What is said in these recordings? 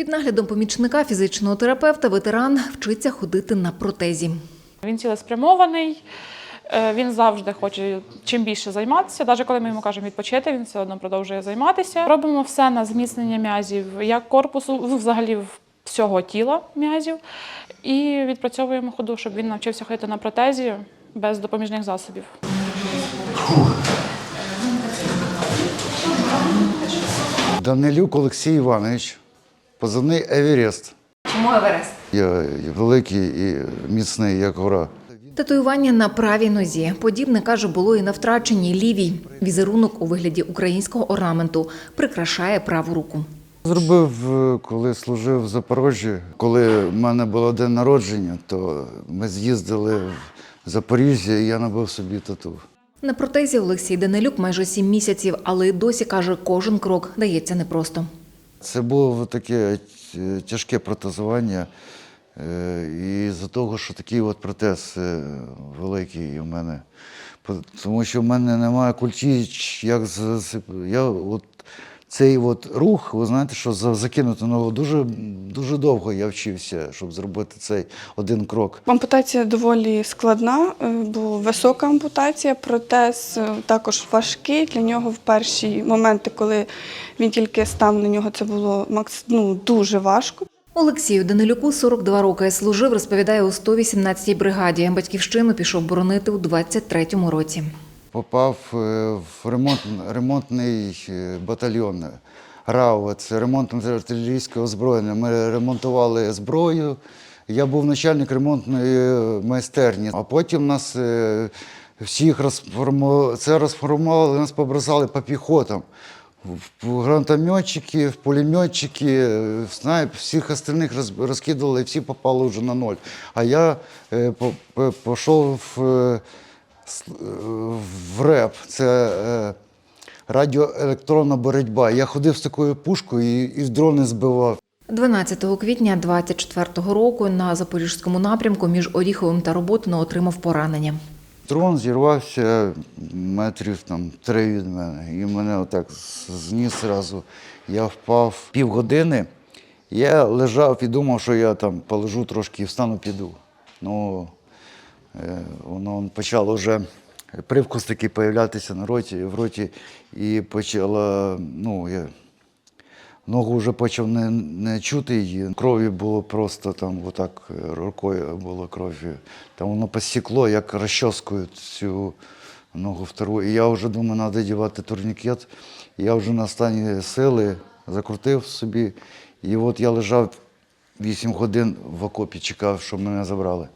Під наглядом помічника фізичного терапевта ветеран вчиться ходити на протезі. Він цілеспрямований, е, він завжди хоче чим більше займатися. Навіть коли ми йому кажемо відпочити, він все одно продовжує займатися. Робимо все на зміцнення м'язів, як корпусу, взагалі всього тіла м'язів. І відпрацьовуємо ходу, щоб він навчився ходити на протезі без допоміжних засобів. Данилюк Олексій Іванович, позивний Еверест. Чому Еверест? Я великий і міцний, як гора. Татуювання на правій нозі. Подібне каже, було і на втраченій лівій. Візерунок у вигляді українського орнаменту прикрашає праву руку. Зробив, е, коли служив в Запорожжі. Коли в мене було день народження, то ми з'їздили в Запоріжжя і я набив собі тату. На протезі Олексій Данилюк майже сім місяців, але й досі каже, кожен крок дається непросто. Це було таке е, тяжке протезування. е, І з-за того, що такий от протез е, великий у мене. Тому що в мене немає культіч, як засип- я от цей от рух, ви знаєте, що закинути ногу дуже, дуже довго я вчився, щоб зробити цей один крок. Ампутація доволі складна, е, бо висока ампутація, протез е, також важкий. Для нього в перші моменти, коли він тільки став на нього, це було макс... ну, дуже важко. Олексію Данилюку 42 роки. Служив, розповідає, у 118-й бригаді. Батьківщину пішов боронити у 23-му році. Попав е, в ремонт, ремонтний батальйон РАУ, це ремонтно артилерійського озброєння. Ми ремонтували зброю. Я був начальник ремонтної майстерні, а потім нас е, всіх розформували, це розформували, нас побросали по піхотам. В гранатометчики, в пулеметчики, в снайп, всіх остальних розкидали, і всі попали вже на ноль. А я е, пішов в, е, е, в РЕП, це е, радіоелектронна боротьба. Я ходив з такою пушкою і, і дрони збивав. 12 квітня 24-го року на запорізькому напрямку між Оріховим та Роботино отримав поранення. Дрон зірвався метрів там три від мене. І мене отак зніс зразу. Я впав півгодини. Я лежав і думав, що я там полежу трошки і встану, піду. Ну, е, воно почало вже привкус такий появлятися на роті, в роті, і почала, ну, я ногу вже почав не, не чути її. Крові було просто там, отак е, рукою було кров'ю. Там воно посікло, як розчоскою цю ногу втору. І я вже думаю, треба дівати турнікет. Я вже на стані сили закрутив собі. І от я лежав 8 годин в окопі, чекав, щоб мене забрали.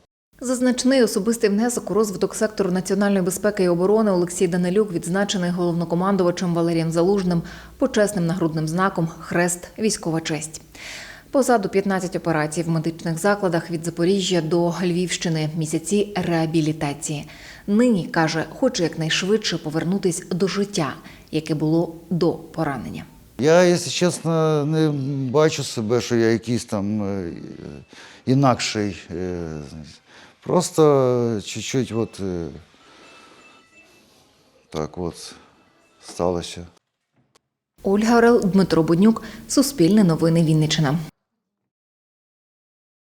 За значний особистий внесок у розвиток сектору національної безпеки і оборони Олексій Данилюк відзначений головнокомандувачем Валерієм Залужним почесним нагрудним знаком Хрест військова честь. Позаду 15 операцій в медичних закладах від Запоріжжя до Львівщини, місяці реабілітації. Нині каже, хоче якнайшвидше повернутись до життя, яке було до поранення. Я, якщо чесно, не бачу себе, що я якийсь там е, інакший. е, Просто чуть-чуть от е, так от сталося. Ольга Орел, Дмитро Буднюк, Суспільне новини Вінниччина.